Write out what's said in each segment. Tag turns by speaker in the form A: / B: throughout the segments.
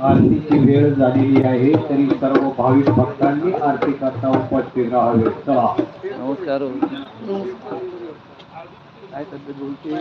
A: आरतीची वेळ झालेली आहे तरी सर्व भाविक भक्तांनी आरती करता उपस्थित राहावे. चला.
B: नमस्कार. काय सध्या बोलते?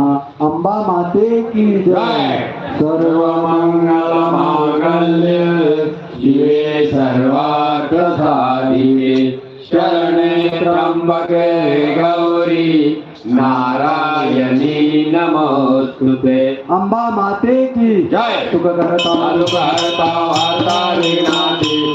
A: अम्बा माते की जय। सर्व
C: मंगल सर्वमङ्गलमाङ्गल्य शिवे सर्वार्थसाधिके शरण त्रंबक गौरी नारायणी नमोस्तुते।
A: अम्बा माते की।
C: जय।
A: सुख
C: सुखकर्ता सुखकर्ता वार्ता विनाति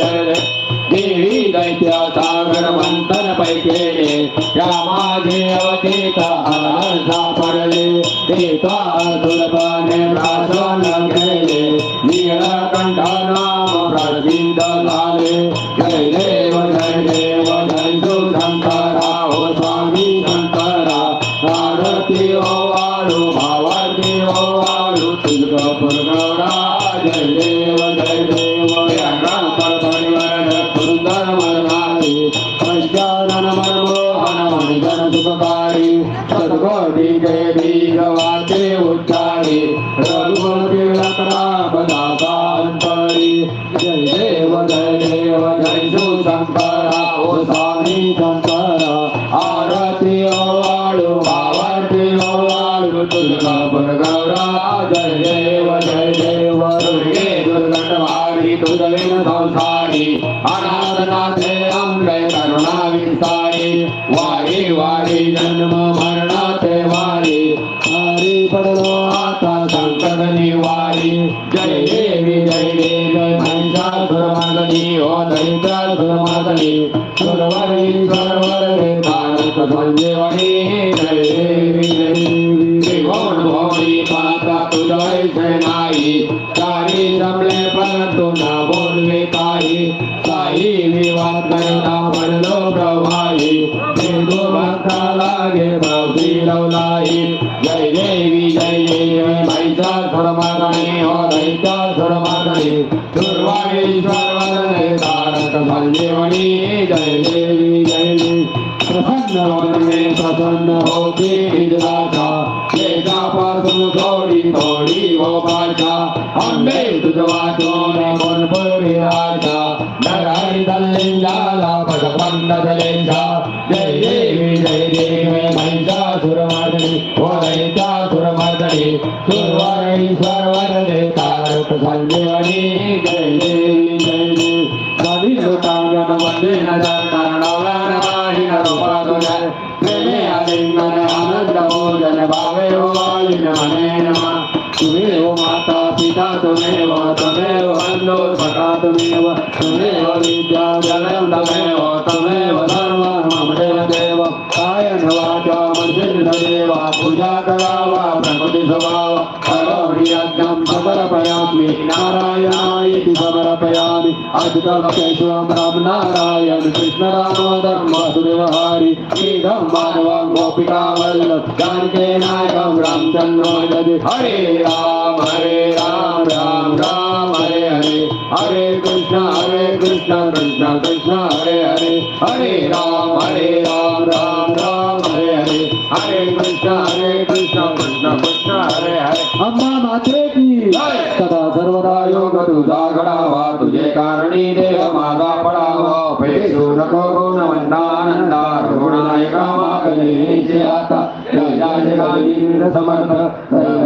C: बदल देवी दैत्य सागर मंथन पैके केले रामाजे अवतीत सापडले एका दुर्बने प्रासन घेले नीळकंठ नाम प्रसिद्ध सुखकारी सदगौरी जय दीर्घवाते उच्चारी रघुवर विलकरा बनाता अंतरी जय देव जय देव जय जो शंकरा ओ स्वामी शंकरा आरती ओवाळु आरती ओवाळु तुलका पर गौरा जय देव जय देव दुर्गे दुर्गटवारी तुझवेन संसारी अनाथनाथे अम्बे करुणा विस्तारी वारे वारे जन्म मरणात वारे. हरे पडलो आता संकट निवारे जय देवी जय देव महिषा सुरमागणी ओ हो दरिद्रा सुरमागणी सुरवरी सरवर भारत संजय वरी जय वरदे प्रसन्न होती विजदाता वेदापासून थोडी थोडी हो भाषा अंबे तुझ वाचून कोण पुरी राजा। नगारी दल्लिंजाला पटपंड दलेंजा जय देवी जय देवी महिषा सुरमर्दनी हो दैत्या सुरमर्दनी सुरवरेश्वर वरदे तारक संजीवनी जय देवी जय देवी कवी लोटांगन वंदे नज़र नवरण रूपादुजय प्रेमे माता पिता तुमेव तमेव बन्धो सखा तुमेव विद्या जगं तमेव तमेव मम देव कायन वाचा मनसिद्ध देव पूजा करावा प्रकृति स्वभाव करोमि यज्ञं समर्पयामि नारायणाय समर्पयामि अद्भुतकेशवं राम नारायण कृष्ण राम धर्म सुरहरि इदं मानवं गोपिका जानके नायकं रामचन्द्रो यदि हरे राम हरे राम राम राम हरे हरे हरे कृष्ण हरे कृष्ण कृष्ण कृष्ण हरे हरे हरे राम हरे राम राम राम हरे हरे। हरे कृष्ण हरे कृष्ण कृष्ण कृष्ण हरे हरे।
B: अम्मा मात्रे की. सदा सर्वदा
C: योग तुझा घडावा तुझे कारणी देव माझा पडावा। पैसू नको गुणवंतानंदा। गुणनायका मागणीचे आता। राजाचे गावीर समर्थ।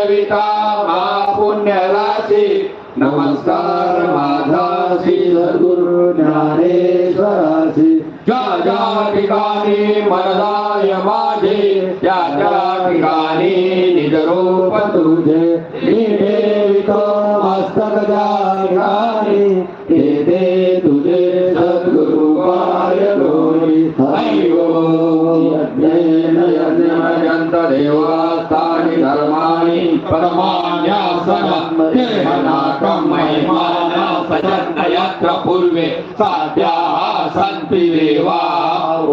C: आठविता मा पुण्य राशि नमस्कार माधा श्री सद्गुरु ज्ञानेश्वराशी ज्या ज्या ठिकाणी मनदाय माझे त्या त्या ठिकाणी यत्र पूर्वे साध्याः सन्ति देवा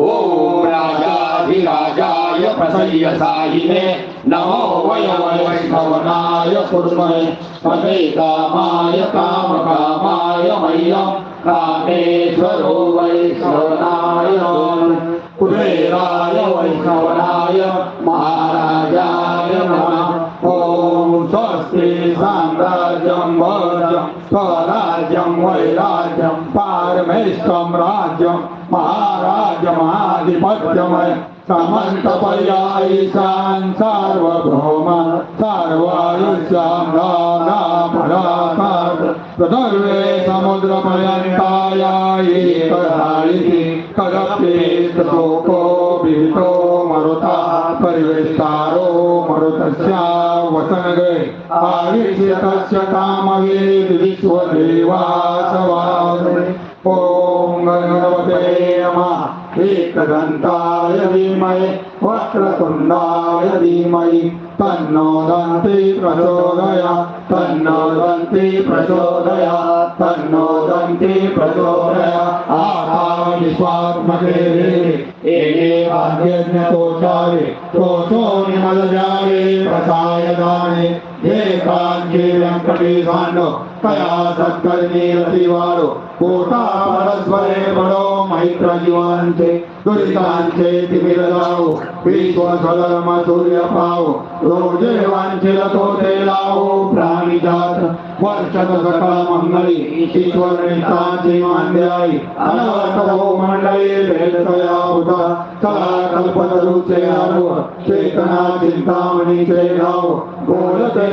C: ॐ राजाधिराजाय प्रसय्य सायिने नमो वय वैष्णवनाय कुर्महे पदे कामाय कामकामाय मह्यं कामेश्वरो वैष्णवनाय कुबेराय वैष्णवनाय महाराजाय नमः ॐ स्वस्ति साम्राज्यं भोजं स्वराज्यं वैराज्यं पारमेष्टं राज्यं महाराजमाधिपत्यमय समन्तपर्यायिषान् सार्वभौम सर्वायुष्यां नानापराकात् प्रदर्वे समुद्रपर्यन्तायायि कदायिति कदप्येतोको विहितो मरुता परिवेष्टारो मरुतस्या वसनगे कामवेद विश्वदेवासवासने ॐ गणपते नमः. एकदन्ताय धीमहि वक्रतुण्डाय धीमहि तन्नो दन्ति प्रचोदयात् प्रचोदयात् तन्नो दन्ति प्रचोदयात् आकामिश्वात्मके एके भाग्यज्ञ तोषारे तोषो निमलजारे प्रसाय दाने
D: कांची व्यंकटेशांडो कया सत्कर्मी रतिवारो कोटा परस्परे बडो मैत्र जीवांचे दुरितांचे तिमिर जाओ विश्व स्वधर्म सूर्य पाओ रोज़े वांछिल तो ते लावो प्राणी जात वर्षद सकळ मंगळी ईश्वर नेतांची मांद्याई अनवट हो मंडळी भेटतया होता चला आरो चेतना चिंतामणीचे गाव बोलते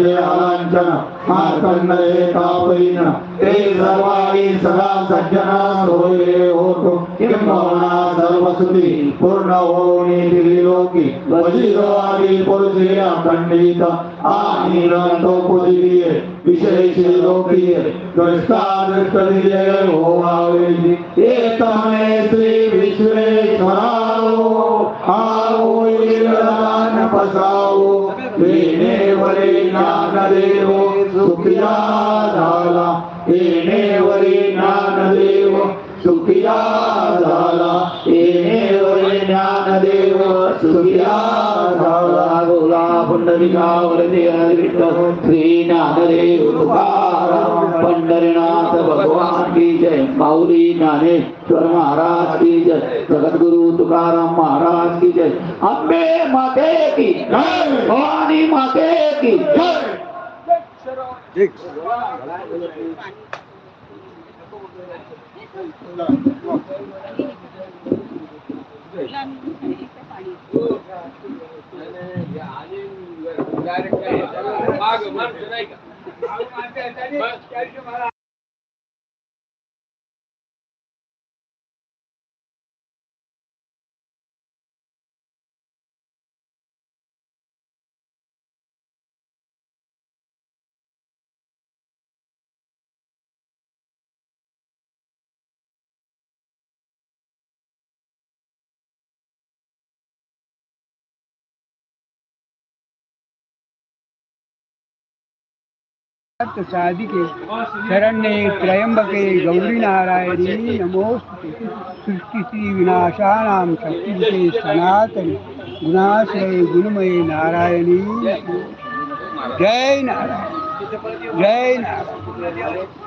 D: जे अलांचन मार्कंड एकापैन ते सर्वाई सदा सज्जना सोये होतो किंबहुना सर्वसुती पूर्ण होऊनी दिली लोकी वजीरो आदी पुरुषी अखंडित आणि रंतो पुदिये विशेषी लोकीय दृष्टा दृष्ट दिले होवावेजी एतमे बसाओ आन बसाओ येणे झाला. येणे वरी नान देव झाला. येणे वरी नान सुखिया बोला पुंडलिकावर श्री ज्ञानदेव तुकाराम पंढरीनाथ भगवान की जय माऊली ज्ञानेश्वर महाराज की जय जगद्गुरु तुकाराम महाराज की जय अम्बे माते की भवानी माते की जय।
E: साधिके शरण्ये त्र्यंबके गौरी नारायणी नमोस्तुते सृष्टिस्थिती विनाशानां शक्तिते सनातनी। गुणाश्रये गुणमये नारायणी। जय नारायण। जय नारायण।